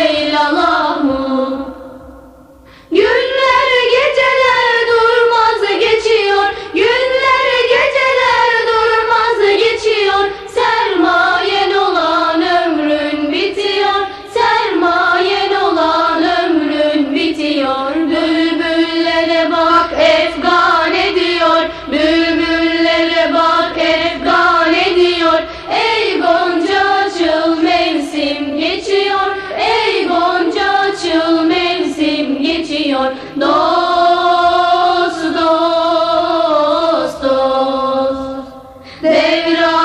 günler günler geceler geceler durmaz durmaz geçiyor, geçiyor. Sermayen sermayen olan olan ömrün ömrün bitiyor, bitiyor. nos dos, dos. De gloria.